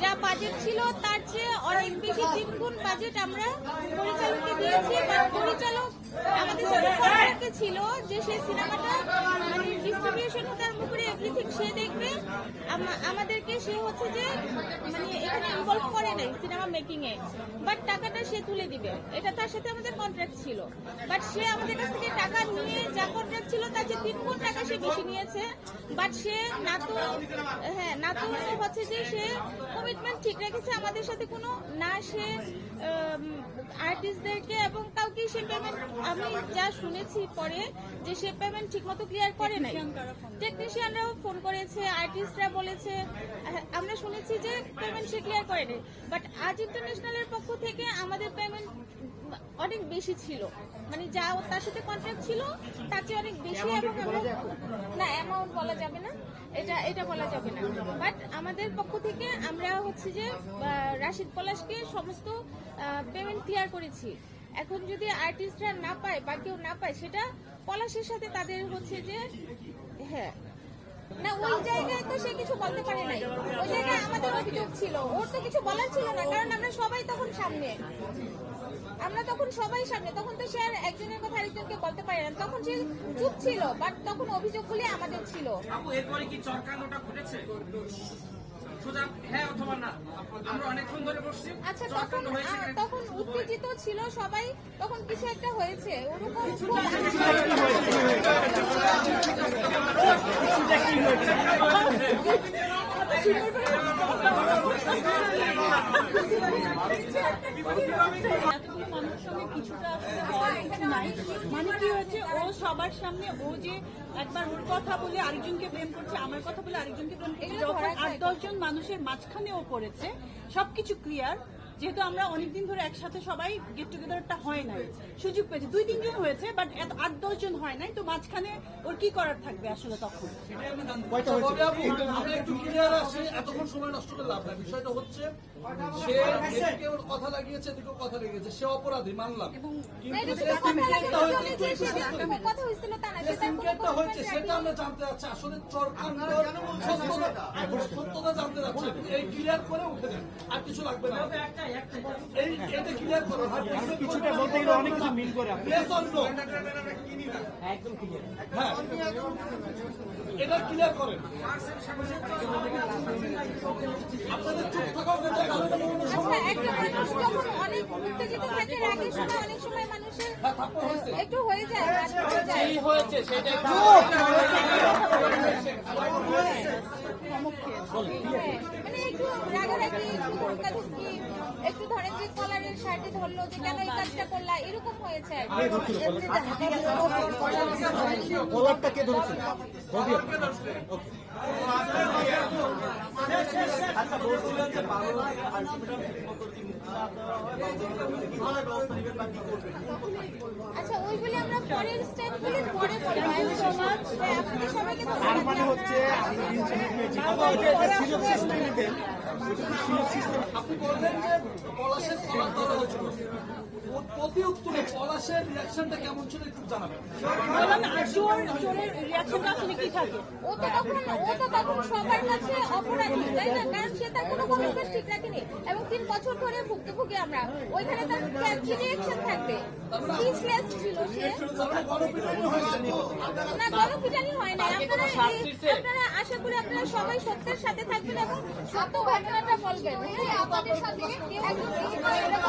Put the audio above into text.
যে বাজেট ছিল তার চেয়ে অনেক বেশি তিনগুণ বাজেট আমরা পরিচালককে দিয়েছি পরিচালক আমাদের ছিল যে সেই সিনেমাটা ডিস্ট্রিবিউশন আরম্ভ এভরিথিং সে দেখবে আমাদেরকে সে হচ্ছে যে মানে এখানে ইনভলভ নাই, সিনেমা মেকিং এ। বাট টাকাটা সে তুলে দিবে। এটা তার সাথে আমাদের কন্ট্রাক্ট ছিল। বাট সে আমাদের কাছ থেকে টাকা নিয়ে যা তিন গুণ টাকা সে বেশি নিয়েছে বাট সে না তো হ্যাঁ না তো হচ্ছে যে সে কমিটমেন্ট ঠিক রেখেছে আমাদের সাথে কোনো, না সে আর্টিস্টদেরকে এবং সে পেমেন্ট আমি যা শুনেছি পরে যে সে পেমেন্ট ঠিকমতো ক্লিয়ার করে নাই। টেকনিশিয়ানরাও ফোন করেছে আর্টিস্টরা বলেছে আমরা শুনেছি যে পেমেন্ট সে ক্লিয়ার করেনি বাট আজ ইন্টারন্যাশনালের পক্ষ থেকে আমাদের পেমেন্ট অনেক বেশি ছিল। মানে যা তার সাথে কন্ট্রাক্ট ছিল, তার চেয়ে অনেক বেশি না অ্যামাউন্ট বলা যাবে না। এটা এটা বলা যাবে না। বাট আমাদের পক্ষ থেকে আমরা হচ্ছে যে রাশিদ পলাশকে সমস্ত পেমেন্ট ক্লিয়ার করেছি। এখন যদি আর্টিস্টরা না পায় বা কেউ না পায়, সেটা পলাশের সাথে তাদের হচ্ছে যে হ্যাঁ না, ওই জায়গায় তো সে কিছু বলতে পারে নাই। ওই জায়গায় আমাদের অভিযোগ ছিল। ওর তো কিছু বলার ছিল না, কারণ আমরা সবাই তখন সামনে। আমরা তখন সবাই সামনে। তখন তো সে আর একজনের কথা আরেকজনকে বলতে পারে না। তখন সে চুপ ছিল বাট তখন অভিযোগগুলি আমাদের ছিল। আপু, এরপরে কি চরকানোটা ঘটেছে? সোজা হ্যাঁ অথবা না। আমরা অনেকক্ষণ ধরে বসছি। আচ্ছা তখন উত্তেজিত ছিল সবাই? তখন কিছু একটা হয়েছে? ওরকম মানুষের সঙ্গে কিছুটা নাই মানে কি হচ্ছে ও সবার সামনে ও যে একবার ওর কথা বলে আরেকজনকে প্রেম করছে আমার কথা বলে আরেকজনকে ব্লেম করছে যখন আট দশজন মানুষের মাঝখানে ও করেছে সবকিছু ক্লিয়ার যেহেতু আমরা অনেকদিন ধরে একসাথে সবাই গেট টুগেদারটা হয় নাই সুযোগ পেয়েছে। দুই তিনজন হয়েছে বাট এত আট দশজন হয় নাই তো মাঝখানে ওর কি করার থাকবে আসলে তখন? এতক্ষণ সময় নষ্ট করে লাভ নাই বিষয়টা হচ্ছে সে এদিকে ওর কথা লাগিয়েছে কথা লাগিয়েছে সে অপরাধী মানলাম। কিন্তু হয়েছে সেটা আমরা জানতে যাচ্ছি আসলে সত্যতা জানতে যাচ্ছি। এই ক্লিয়ার করে উঠে দেন আর কিছু লাগবে না। এই এটা কিছুটা বলতে গেলে অনেক কিছু মিল করে হ্যাঁ এটা ক্লিয়ার করেন আপনাদের চুপ থাকাও একটা আলাদা কোনো আচ্ছা একটা মানুষ যখন অনেক উত্তেজিত থাকে রাগের সময় অনেক সময় মানুষের একটু হয়ে যায় হয়ে হয়েছে সেটা হ্যাঁ, মানে রাগারাগি একটু ধমকাধমকি একটু ধরেন যে কলারের শার্টে ধরলো যে কেন এই কাজটা করলা এরকম হয়েছে কলারটা কে। ধরেছিল আচ্ছা ওইগুলি আমরা পরের স্টেপগুলি পরে বলব ধন্যবাদ মানে হচ্ছে এবং তিন বছর ধরে ভুগতে ভুগে আমরা। ওইখানে থাকবে। না গণপিটানি হয় না আপনারা আশা করি আপনারা সবাই সত্যের সাথে থাকবেন এবং সত্য ঘটনাটা বলবেন আমাদের সাথে একদম